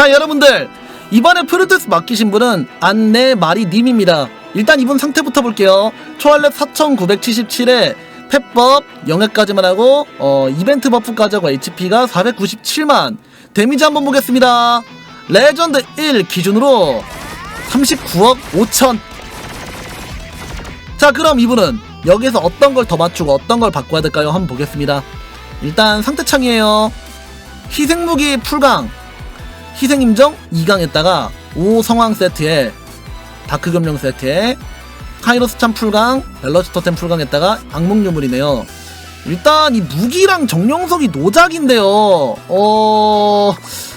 자 여러분들. 이번에 프로듀스 맡기신 분은 안내마리님입니다. 일단 이분 상태부터 볼게요. 초월렙 4977에 펫법 영역까지만 하고 어, 이벤트 버프까지 하고 HP가 497만. 데미지 한번 보겠습니다. 레전드 1 기준으로 39억 5천. 자 그럼 이분은 여기서 어떤 걸 더 맞추고 어떤 걸 바꿔야 될까요? 한번 보겠습니다. 일단 상태창이에요. 희생무기 풀강 희생임정 2강에다가 5성황 세트에 다크금령 세트에 카이로스 참 풀강 밸러스 토템 풀강에다가 악몽유물이네요. 일단 이 무기랑 정령석이 노작인데요. 어...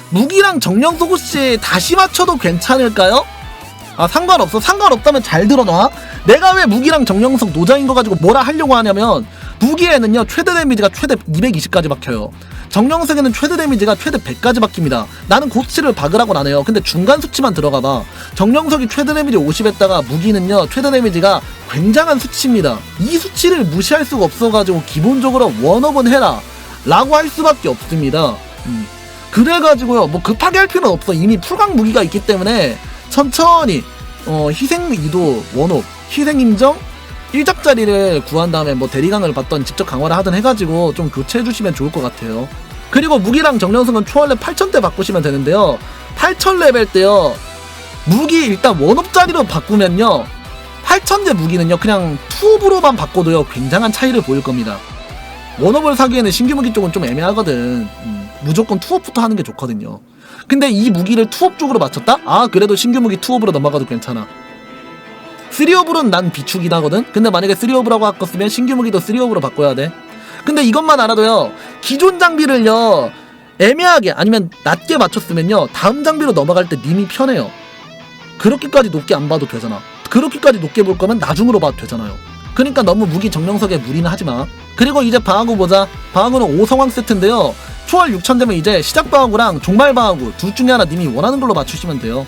무기랑 정령석 혹시 다시 맞춰도 괜찮을까요? 아 상관없어. 상관없다면 잘 들어놔. 내가 왜 무기랑 정령석 노작인 거 가지고 뭐라 하려고 하냐면 무기에는요 최대 데미지가 최대 220까지 박혀요. 정령석에는 최대 데미지가 최대 100까지 박힙니다. 나는 그 수치를 박으라고 안 해요. 근데 중간 수치만 들어가봐. 정령석이 최대 데미지 50에다가 무기는요 최대 데미지가 굉장한 수치입니다. 이 수치를 무시할 수가 없어가지고 기본적으로 원업은 해라. 라고 할 수밖에 없습니다. 음. 그래가지고요 뭐 급하게 할 필요는 없어. 이미 풀강 무기가 있기 때문에 천천히 어 희생 이도 원업 희생 인정 1작짜리를 구한 다음에 뭐 대리강을 받던 직접 강화를 하든 해가지고 좀 교체해 주시면 좋을 것 같아요. 그리고 무기랑 정령승은 초월렙 8000대 바꾸시면 되는데요. 8000레벨 때요. 무기 일단 원업짜리로 바꾸면요. 8000대 무기는요 그냥 투업으로만 바꿔도요 굉장한 차이를 보일 겁니다. 원업을 사기에는 신규 무기 쪽은 좀 애매하거든. 음, 무조건 투업부터 하는 게 좋거든요. 근데 이 무기를 투업 쪽으로 맞췄다? 아 그래도 신규 무기 투업으로 넘어가도 괜찮아 3업으로는 난 비추긴 하거든? 근데 만약에 3업이라고 바꿨으면 신규 무기도 3업으로 바꿔야 돼. 근데 이것만 알아도요 기존 장비를요 애매하게 아니면 낮게 맞췄으면요 다음 장비로 넘어갈 때 님이 편해요. 그렇게까지 높게 안 봐도 되잖아. 그렇게까지 높게 볼 거면 나중으로 봐도 되잖아요. 그러니까 너무 무기 정령석에 무리는 하지 마. 그리고 이제 방어구 보자. 방어구는 5성황 세트인데요. 초월 6천 되면 이제 시작 방어구랑 종말 방어구 둘 중에 하나 님이 원하는 걸로 맞추시면 돼요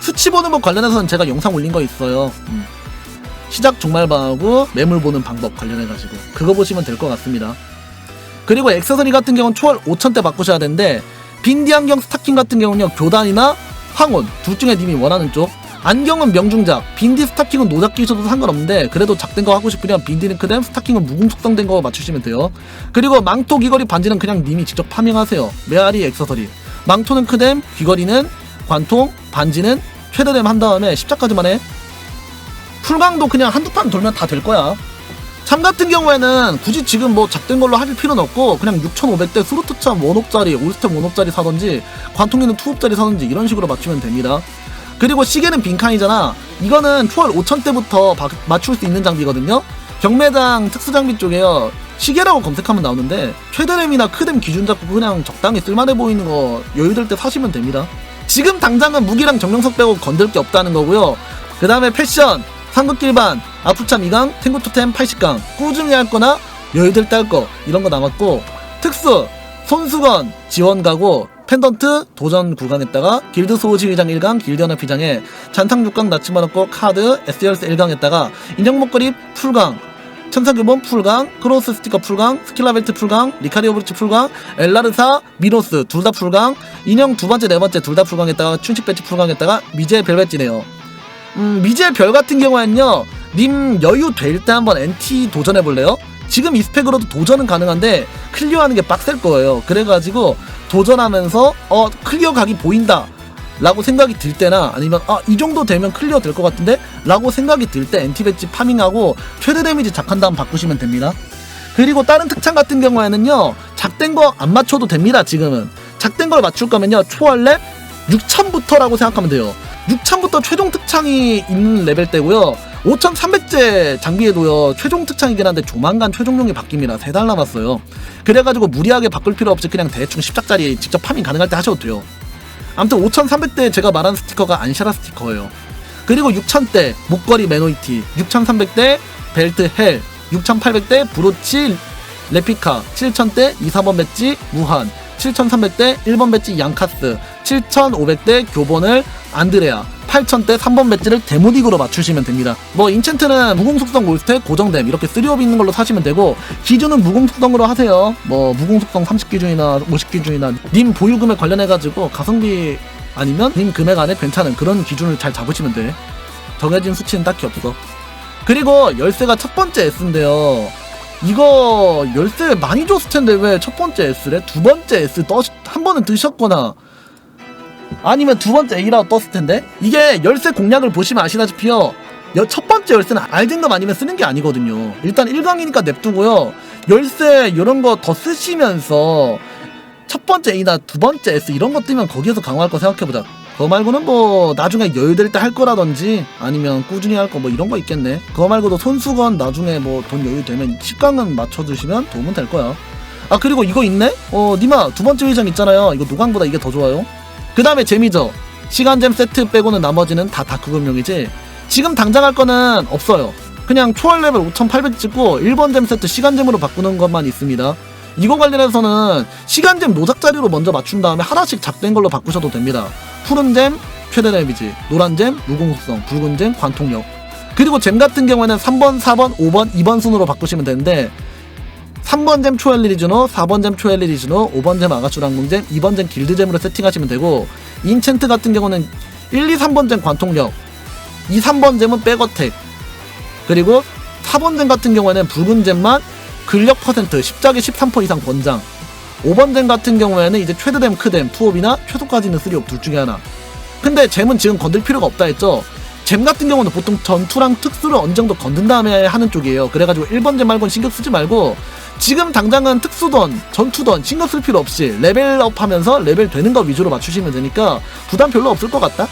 수치 보는 법 관련해서는 제가 영상 올린 거 있어요. 음. 시작 종말 방어구 매물 보는 방법 관련해가지고 그거 보시면 될 것 같습니다. 그리고 액세서리 같은 경우는 초월 5천대 바꾸셔야 되는데 빈디 안경 스타킹 같은 경우는요 교단이나 황혼 둘 중에 님이 원하는 쪽. 안경은 명중작 빈디 스타킹은 노작 끼셔도 상관없는데 그래도 작된 거 하고 싶으면 빈디는 크뎀 스타킹은 무궁 속성된 거 맞추시면 돼요. 그리고 망토 귀걸이 반지는 그냥 님이 직접 파밍하세요. 메아리 액세서리. 망토는 크뎀 귀걸이는 관통 반지는 최대댐 한 다음에 십자까지만 해 풀강도 그냥 한두 판 돌면 다 될 거야. 참 같은 경우에는 굳이 지금 뭐 작된 걸로 하실 필요는 없고 그냥 6,500대 수루트참 원업짜리 올스텝 원업짜리 사던지 관통기는 투업짜리 사던지 이런 식으로 맞추면 됩니다. 그리고 시계는 빈칸이잖아. 이거는 초월 5천대부터 맞출 수 있는 장비거든요. 경매장 특수장비 쪽에요. 시계라고 검색하면 나오는데 최대램이나 크댐 기준 잡고 그냥 적당히 쓸만해 보이는 거 여유될 때 사시면 됩니다 지금 당장은 무기랑 정령석 빼고 건들 게 없다는 거고요. 그 다음에 패션 상극길반 아프참 2강 탱구토템 80강. 꾸준히 할 거나 때할거 이런 거 남았고 특수 손수건 지원 가고 펜던트 도전 구간에다가 길드 소지휘장 1강 길드 연합 휘장에 잔탕 6강 나치마 넣고 카드 SRS 1강에다가 인형 목걸이 풀강 천사규범 풀강 크로스 스티커 풀강 스킬라벨트 풀강 리카리오 브리치 풀강 엘라르사 미노스 둘 다 풀강 인형 두 번째 네 번째 둘 다 풀강에다가 춘식 배치 풀강에다가 미제 벨벳지네요. 음 미제 별 같은 경우에는요 님 여유 될 때 한번 NT 도전해 볼래요? 지금 이 스펙으로도 도전은 가능한데 클리어하는 게 빡셀 거예요. 그래가지고 도전하면서 어 클리어 각이 보인다 라고 생각이 들 때나 아니면 아 이 정도 되면 클리어 될 것 같은데? 라고 생각이 들 때 엔티배지 파밍하고 최대 데미지 작한 다음 바꾸시면 됩니다. 그리고 다른 특창 같은 경우에는요 작된 거 안 맞춰도 됩니다 지금은. 작된 걸 맞출 거면요 초월렙 6000부터라고 생각하면 돼요. 6000부터 최종 특창이 있는 레벨대고요. 5300제 장비에도요 최종 특창이긴 한데 조만간 최종용이 바뀝니다. 3달 남았어요. 그래가지고 무리하게 바꿀 필요 없이 그냥 대충 10작짜리 직접 파밍 가능할 때 하셔도 돼요 아무튼 5300대 제가 말한 스티커가 안샤라 스티커예요. 그리고 6000대 목걸이 매노이티 6300대 벨트 헬 6800대 브로치 레피카 7000대 2, 4번 배지 무한 7300대 1번 배지 양카스 7500대 교본을 안드레아 8000대 3번 배지를 데모딕으로 맞추시면 됩니다. 뭐 인챈트는 무공속성 올스택 고정됨 이렇게 3업 있는 걸로 사시면 되고 기준은 무공속성으로 하세요. 뭐 무공속성 30 기준이나 50 기준이나 님 보유금에 관련해 가지고 가성비 아니면 님 금액 안에 괜찮은 그런 기준을 잘 잡으시면 돼 정해진 수치는 딱히 없어 그리고 열쇠가 첫 번째 S인데요 이거 열쇠 많이 줬을 텐데 왜 첫 번째 S래? 두 번째 S 떠, 한 번은 드셨거나 아니면 두 번째 A라고 떴을 텐데? 이게 열쇠 공략을 보시면 아시다시피요. 여- 첫 번째 열쇠는 알든급 아니면 쓰는 게 아니거든요. 일단 1강이니까 냅두고요. 열쇠 이런 거 더 쓰시면서 첫 번째 A나 두 번째 S 이런 거 뜨면 거기에서 강화할 거 생각해보자. 그거 말고는 뭐 나중에 여유될 때 할 거라든지 아니면 꾸준히 할 거 뭐 이런 거 있겠네. 그거 말고도 손수건 나중에 뭐 돈 여유 되면 10강은 맞춰주시면 도움은 될 거야. 아 그리고 이거 있네? 어 니마 두 번째 회장 있잖아요. 이거 노강보다 이게 더 좋아요 그 다음에 재미죠. 시간잼 세트 빼고는 나머지는 다 다크금용이지. 지금 당장 할 거는 없어요. 그냥 초월 레벨 5800 찍고 1번 잼 세트 시간잼으로 바꾸는 것만 있습니다. 이거 관련해서는 시간잼 노작자리로 먼저 맞춘 다음에 하나씩 작된 걸로 바꾸셔도 됩니다. 푸른잼 최대 데미지. 노란잼 무공속성 붉은잼 관통력. 그리고 잼 같은 경우에는 3번 4번 5번 2번 순으로 바꾸시면 되는데 3번 잼 초엘리 리즈노 4번 잼 초엘리 리즈노 5번 잼 아가추 랑궁잼 2번 잼 길드잼으로 세팅하시면 되고 인챈트 같은 경우는 1, 2, 3번 잼 관통력 2, 3번 잼은 백어택 그리고 4번 잼 같은 경우에는 붉은 잼만 근력 퍼센트 10작에 13% 이상 권장 5번 잼 같은 경우에는 이제 최대댐 크댐 투업이나 최소까지는 3업 둘 중에 하나. 근데 잼은 지금 건들 필요가 없다 했죠 잼 같은 경우는 보통 전투랑 특수를 어느 정도 건든 다음에 하는 쪽이에요. 그래가지고 1번 잼 말고는 신경 쓰지 말고 지금 당장은 특수던 전투던 신경 쓸 필요 없이 레벨업 하면서 레벨 되는 거 위주로 맞추시면 되니까 부담 별로 없을 것 같다.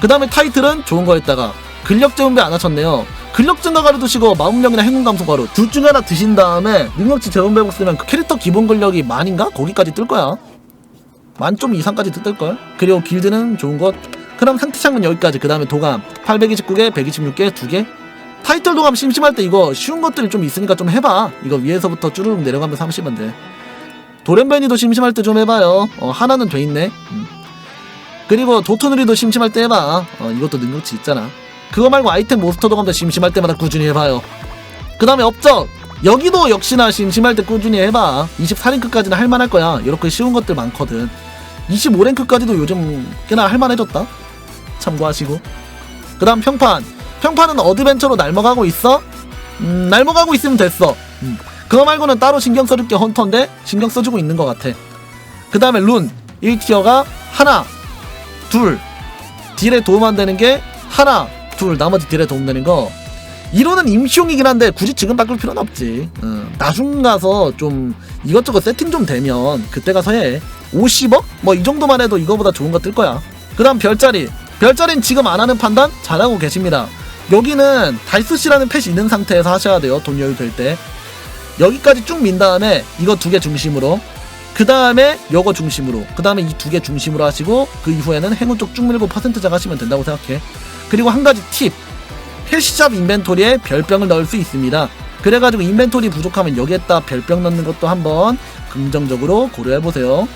그 다음에 타이틀은 좋은 거에다가 근력 제운배 안 하셨네요. 근력 증가 가루 드시고 마음력이나 행운 감소 가루 둘 중에 하나 드신 다음에 능력치 제운배복 쓰면 그 캐릭터 기본 근력이 만인가? 거기까지 뜰 거야. 만 좀 이상까지 뜰걸? 그리고 길드는 좋은 것 그럼 상태창은 여기까지. 그 다음에 도감 829개 126개 2개. 타이틀 도감 심심할 때 이거 쉬운 것들이 좀 있으니까 좀 해봐. 이거 위에서부터 쭈르륵 내려가면서 하시면 돼. 도련변이도 심심할 때 좀 해봐요. 어 하나는 돼 있네. 음. 그리고 도토누리도 심심할 때 해봐. 어 이것도 능력치 있잖아. 그거 말고 아이템 몬스터 도감도 심심할 때마다 꾸준히 해봐요. 그 다음에 업적. 여기도 역시나 심심할 때 꾸준히 해봐. 24랭크까지는 할만할 거야. 이렇게 쉬운 것들 많거든. 25랭크까지도 요즘 꽤나 할만해졌다 참고하시고. 그 다음 평판. 평판은 어드벤처로 날먹하고 있어? 음 날먹하고 있으면 됐어. 음. 그거 말고는 따로 신경 써줄 게 헌터인데 신경 써주고 있는 것 같아. 그 다음에 룬. 1티어가 하나 둘. 딜에 도움 안 되는 게 하나 둘. 나머지 딜에 도움 되는 거. 이론은 임시용이긴 한데 굳이 지금 바꿀 필요는 없지. 어, 나중 가서 좀 이것저것 세팅 좀 되면 그때 가서 해. 50억? 뭐 이 정도만 해도 이거보다 좋은 거 뜰 거야. 그 다음 별자리 별자리는 지금 안 하는 판단? 잘하고 계십니다. 여기는 달스씨라는 펫이 있는 상태에서 하셔야 돼요 돈 여유 될 때. 여기까지 쭉 민 다음에 이거 두 개 중심으로 그 다음에 요거 중심으로 그 다음에 이 두 개 중심으로 하시고 그 이후에는 행운 쪽 쭉 밀고 퍼센트장 하시면 된다고 생각해. 그리고 한 가지 팁. 헬시샵 인벤토리에 별병을 넣을 수 있습니다. 그래가지고 인벤토리 부족하면 여기에다 별병 넣는 것도 한번 긍정적으로 고려해보세요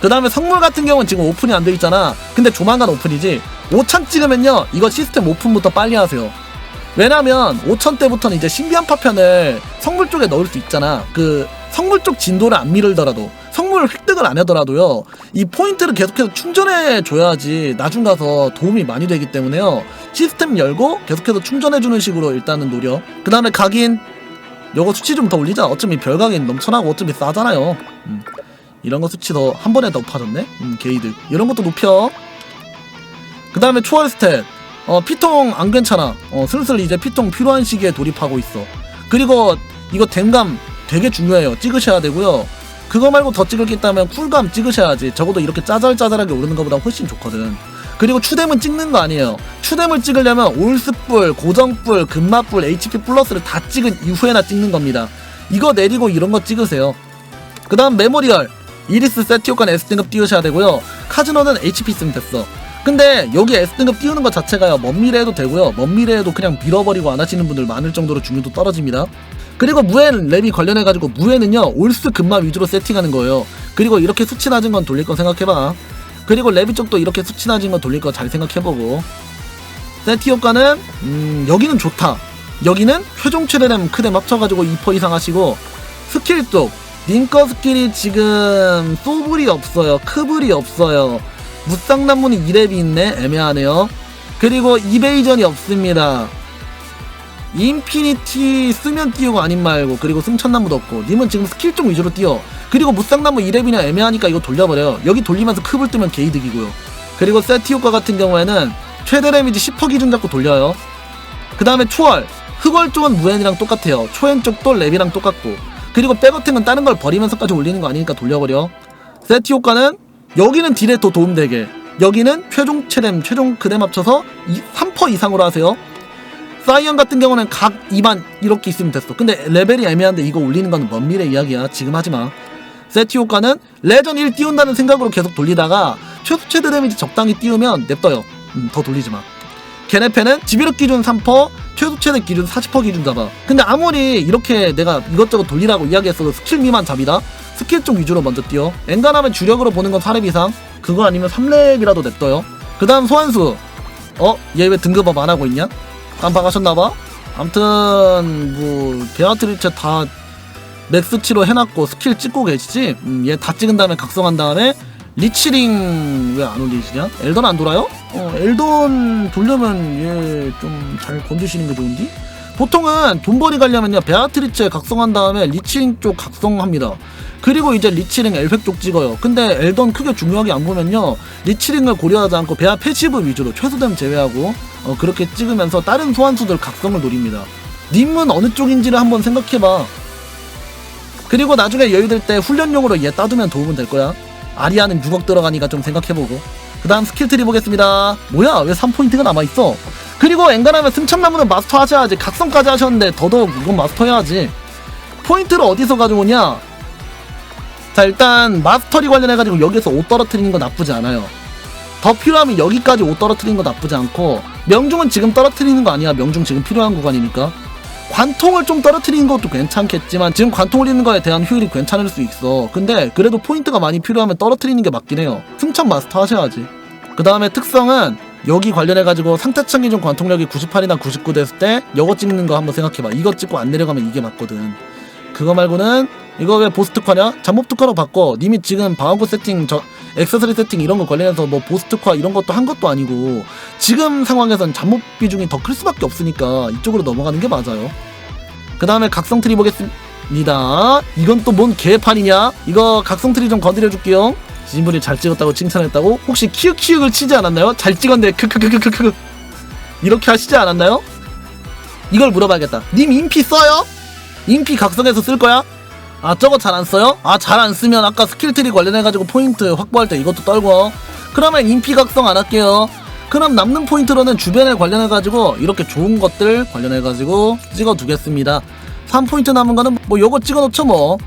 그 다음에 선물 같은 경우는 지금 오픈이 안 돼 있잖아. 근데 조만간 오픈이지. 5천 찍으면요 이거 시스템 오픈부터 빨리 하세요. 왜냐면 5천 때부터는 이제 신비한 파편을 성물 쪽에 넣을 수 있잖아. 그 성물 쪽 진도를 안 미르더라도 성물 획득을 안 하더라도요 이 포인트를 계속해서 충전해 줘야지 나중 가서 도움이 많이 되기 때문에요. 시스템 열고 계속해서 충전해 주는 식으로 일단은 노려. 그 다음에 각인 요거 수치 좀 더 올리자. 어차피 별각인 넘쳐나고 어차피 싸잖아요. 음. 이런 거 수치 더 한 번에 더 높아졌네? 음, 게이드 이런 것도 높여. 그 다음에 초월 스탯. 어 피통 안 괜찮아. 어 슬슬 이제 피통 필요한 시기에 돌입하고 있어. 그리고 이거 댐감 되게 중요해요. 찍으셔야 되고요. 그거 말고 더 찍을 게 있다면 쿨감 찍으셔야지. 적어도 이렇게 짜잘짜잘하게 오르는 것보다 훨씬 좋거든. 그리고 추뎀은 찍는 거 아니에요. 추뎀을 찍으려면 올스뿔 고정뿔 금마뿔 HP 플러스를 다 찍은 이후에나 찍는 겁니다. 이거 내리고 이런 거 찍으세요. 그 다음 메모리얼 이리스 세티오칸 S등급 띄우셔야 되고요. 카즈노는 HP 쓰면 됐어. 근데 여기 S등급 띄우는 것 자체가요 먼 미래에도 되고요. 먼 미래에도 그냥 밀어버리고 안 하시는 분들 많을 정도로 중요도 떨어집니다. 그리고 무엔 랩이 관련해가지고 무엔은요 올스 금마 위주로 세팅하는 거예요. 그리고 이렇게 수치 낮은 건 돌릴 거 생각해봐. 그리고 레비 쪽도 이렇게 수치 낮은 건 돌릴 거 잘 생각해보고. 세티 효과는 음 여기는 좋다. 여기는 최종 최대램 크뎀 합쳐가지고 2% 이상 하시고 스킬 쪽 링커 스킬이 지금 소불이 없어요. 크불이 없어요. 무쌍나무는 2렙이 있네. 애매하네요. 그리고 이베이전이 없습니다. 인피니티 쓰면 띄우고 아닌 말고 그리고 승천나무도 없고 님은 지금 스킬 쪽 위주로 띄워 그리고 무쌍나무 2렙이냐 애매하니까 이거 돌려버려요. 여기 돌리면서 컵을 뜨면 게이득이고요. 그리고 세티 효과 같은 경우에는 최대 데미지 10% 기준 잡고 돌려요. 그 다음에 초월. 흑월 쪽은 무엔이랑 똑같아요. 초엔 쪽도 랩이랑 똑같고 그리고 백어택은 다른 걸 버리면서까지 올리는 거 아니니까 돌려버려. 세티 효과는 여기는 딜에 더 도움되게. 여기는 최종 체렘 최종 그램 합쳐서 3% 이상으로 하세요. 사이언 같은 경우는 각 2만 이렇게 있으면 됐어. 근데 레벨이 애매한데 이거 올리는 건 먼 미래 이야기야. 지금 하지마. 세티 효과는 레전 1 띄운다는 생각으로 계속 돌리다가 최소 최대 데미지 적당히 띄우면 냅둬요. 음, 더 돌리지마. 게네페는 지비력 기준 3%, 최소 최대 기준 40% 기준 잡아. 근데 아무리 이렇게 내가 이것저것 돌리라고 이야기했어도 스킬 미만 잡이다? 스킬 쪽 위주로 먼저 뛰어. 엔간하면 주력으로 보는 건 4렙 이상. 그거 아니면 3렙이라도 냅둬요. 그 다음 소환수. 어? 얘 왜 등급업 안 하고 있냐? 깜빡하셨나봐? 암튼, 뭐, 베아트리체 다 맥스치로 해놨고 스킬 찍고 계시지? 음, 얘 다 찍은 다음에 각성한 다음에 리치링 왜 안 올리시냐? 엘던 안 돌아요? 어, 엘던 돌려면 얘 좀 잘 건드시는 게 좋은디? 보통은 돈벌이 가려면요 베아트리체 각성한 다음에 리치링 쪽 각성합니다. 그리고 이제 리치링 엘펙 쪽 찍어요. 근데 엘던 크게 중요하게 안 보면요 리치링을 고려하지 않고 베아 패시브 위주로 최소됨 제외하고 어, 그렇게 찍으면서 다른 소환수들 각성을 노립니다. 님은 어느 쪽인지를 한번 생각해봐. 그리고 나중에 여유될 때 훈련용으로 얘 따두면 도움은 될 거야. 아리아는 6억 들어가니까 좀 생각해보고 그 다음 스킬 트리 보겠습니다. 뭐야 왜 3포인트가 남아있어? 그리고 엔간하면 승천나무는 마스터 하셔야지. 각성까지 하셨는데 더더욱 이건 마스터 해야지. 포인트를 어디서 가져오냐? 자 일단 마스터리 관련해가지고 여기서 옷 떨어뜨리는 거 나쁘지 않아요. 더 필요하면 여기까지 옷 떨어뜨리는 거 나쁘지 않고 명중은 지금 떨어뜨리는 거 아니야. 명중 지금 필요한 구간이니까. 관통을 좀 떨어뜨리는 것도 괜찮겠지만 지금 관통 올리는 거에 대한 효율이 괜찮을 수 있어. 근데 그래도 포인트가 많이 필요하면 떨어뜨리는 게 맞긴 해요. 승천 마스터 하셔야지 그 다음에 특성은 여기 관련해가지고 상태창 기준 관통력이 98이나 99 됐을 때 이거 찍는 거 한번 생각해봐. 이거 찍고 안 내려가면 이게 맞거든. 그거 말고는 이거 왜 보스 특화냐? 잠복 특화로 바꿔. 님이 지금 방어구 세팅 저 액세서리 세팅 이런 거 관련해서 뭐 보스 특화 이런 것도 한 것도 아니고 지금 상황에선 잠복 비중이 더 클 수밖에 없으니까 이쪽으로 넘어가는 게 맞아요. 그 다음에 각성 트리 보겠습니다. 이건 또 뭔 개판이냐? 이거 각성 트리 좀 건드려 줄게요 지인분이 잘 찍었다고 칭찬했다고 혹시 키읔키읔을 치지 않았나요? 잘 찍었네 크크크크크크 이렇게 하시지 않았나요? 이걸 물어봐야겠다 님 인피 써요? 인피 각성해서 쓸 거야? 아 저거 잘 안 써요? 아 잘 안 쓰면 아까 스킬 트리 관련해가지고 포인트 확보할 때 이것도 떨고 그러면 인피 각성 안 할게요 그럼 남는 포인트로는 주변에 관련해가지고 이렇게 좋은 것들 관련해가지고 찍어 두겠습니다 3포인트 남은 거는 뭐 요거 찍어 놓죠 뭐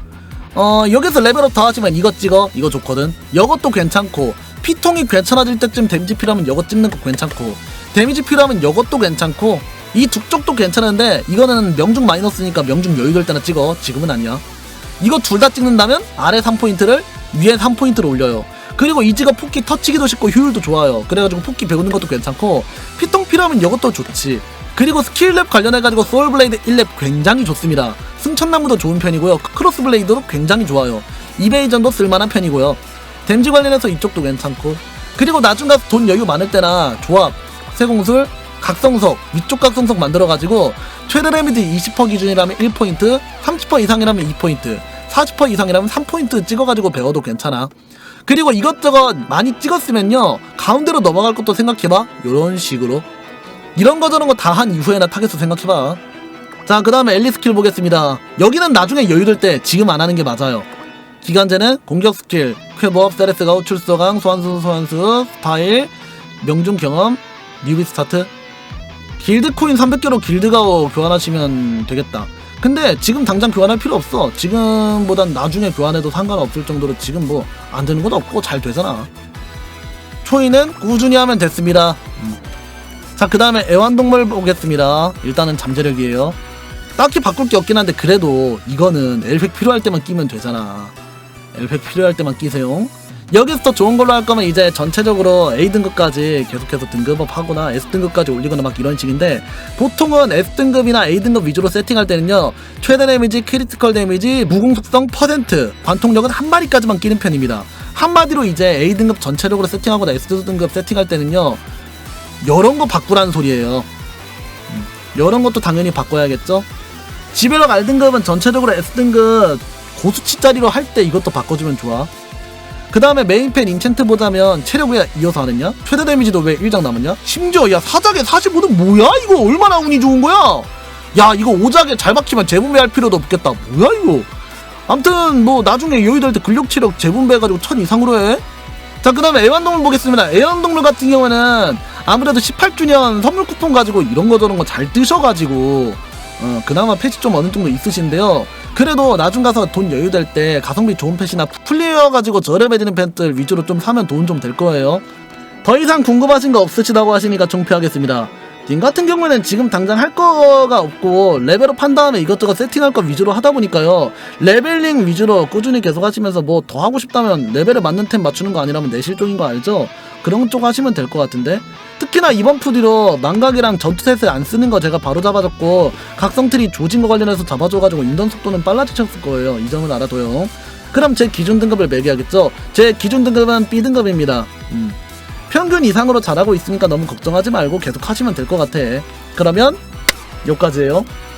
어, 여기서 레벨업 더 하지만 이거 찍어. 이거 좋거든. 이것도 괜찮고, 피통이 괜찮아질 때쯤 데미지 필요하면 이거 찍는 거 괜찮고, 데미지 필요하면 이것도 괜찮고, 이두 쪽도 괜찮은데, 이거는 명중 마이너스니까 명중 여유될 때나 찍어. 지금은 아니야. 이거 둘 다 찍는다면, 아래 3포인트를 위에 3포인트를 올려요. 그리고 이지가 폭기 터치기도 쉽고 효율도 좋아요. 그래가지고 폭기 배우는 것도 괜찮고, 피통 필요하면 이것도 좋지. 그리고 스킬랩 관련해가지고 소울블레이드 1랩 굉장히 좋습니다. 승천나무도 좋은 편이고요. 크로스블레이드도 굉장히 좋아요. 이베이전도 쓸만한 편이고요. 댐지 관련해서 이쪽도 괜찮고 그리고 나중 가서 돈 여유 많을 때나 조합, 세공술, 각성석, 위쪽 각성석 만들어가지고 최대 데미지 20% 기준이라면 1포인트, 30% 이상이라면 2포인트, 40% 이상이라면 3포인트 찍어가지고 배워도 괜찮아. 그리고 이것저것 많이 찍었으면요 가운데로 넘어갈 것도 생각해봐 이런 식으로 이런 거 저런 거 다 한 이후에나 타겟수 생각해봐. 자, 그 다음에 엘리 스킬 보겠습니다. 여기는 나중에 여유될 때 지금 안 하는 게 맞아요. 기간제는 공격 스킬, 쾌법, 세레스가 우, 출소강, 소환수, 소환수, 스타일, 명중 경험, 뉴비 스타트. 길드 코인 300개로 길드가오 교환하시면 되겠다. 근데 지금 당장 교환할 필요 없어. 지금보단 나중에 교환해도 상관없을 정도로 지금 뭐 안 되는 것도 없고 잘 되잖아. 초이는 꾸준히 하면 됐습니다. 음. 자, 그 다음에 애완동물 보겠습니다. 일단은 잠재력이에요. 딱히 바꿀 게 없긴 한데, 그래도 이거는 엘팩 필요할 때만 끼면 되잖아. 엘팩 필요할 때만 끼세요. 여기서 더 좋은 걸로 할 거면 이제 전체적으로 A등급까지 계속해서 등급업 하거나 S등급까지 올리거나 막 이런 식인데, 보통은 S등급이나 A등급 위주로 세팅할 때는요, 최대 데미지, 크리티컬 데미지, 무공 속성 퍼센트, 관통력은 한 마리까지만 끼는 편입니다. 한마디로 이제 A 등급 전체적으로 세팅하거나 S 등급 세팅할 때는요 이런 거 바꾸라는 소리예요. 음, 이런 것도 당연히 바꿔야겠죠. 지배력 R 등급은 전체적으로 S 등급 고수치짜리로 할 때 이것도 바꿔주면 좋아. 그 다음에 메인펜 인챈트 보자면 체력 왜 이어서 하느냐? 최대 데미지도 왜 1장 남았냐? 심지어 야 사작에 45는 뭐야 이거 얼마나 운이 좋은 거야? 야 이거 오작에 잘 박히면 재분배할 필요도 없겠다 뭐야 이거 암튼 뭐 나중에 여유될 때 근력 체력 재분배해가지고 천 이상으로 해. 자 그 다음에 애완동물 보겠습니다. 애완동물 같은 경우는 아무래도 18주년 선물 쿠폰 가지고 이런 거 저런 거 잘 뜨셔가지고 어, 그나마 패치 좀 어느 정도 있으신데요. 그래도 나중 가서 돈 여유 될 때 가성비 좋은 펫이나 풀리어 가지고 저렴해지는 펫들 위주로 좀 사면 돈 좀 될 거예요. 더 이상 궁금하신 거 없으시다고 하시니까 종표하겠습니다. 님 같은 경우는 지금 당장 할 거가 없고 레벨업 한 다음에 이것저것 세팅할 거 위주로 하다 보니까요. 레벨링 위주로 꾸준히 계속 하시면서 뭐 더 하고 싶다면 레벨에 맞는 템 맞추는 거 아니라면 내실 쪽인 거 알죠? 그런 쪽 하시면 될 것 같은데. 특히나 이번 푸디로 망각이랑 전투셋을 안 쓰는 거 제가 바로 잡아줬고 각성틀이 조진 거 관련해서 잡아줘가지고 인던 속도는 빨라지셨을 거예요. 이 점은 알아둬요. 그럼 제 기준 등급을 매겨야겠죠? 제 기준 등급은 B등급입니다. 음. 평균 이상으로 잘하고 있으니까 너무 걱정하지 말고 계속 하시면 될 것 같아. 그러면 여기까지예요.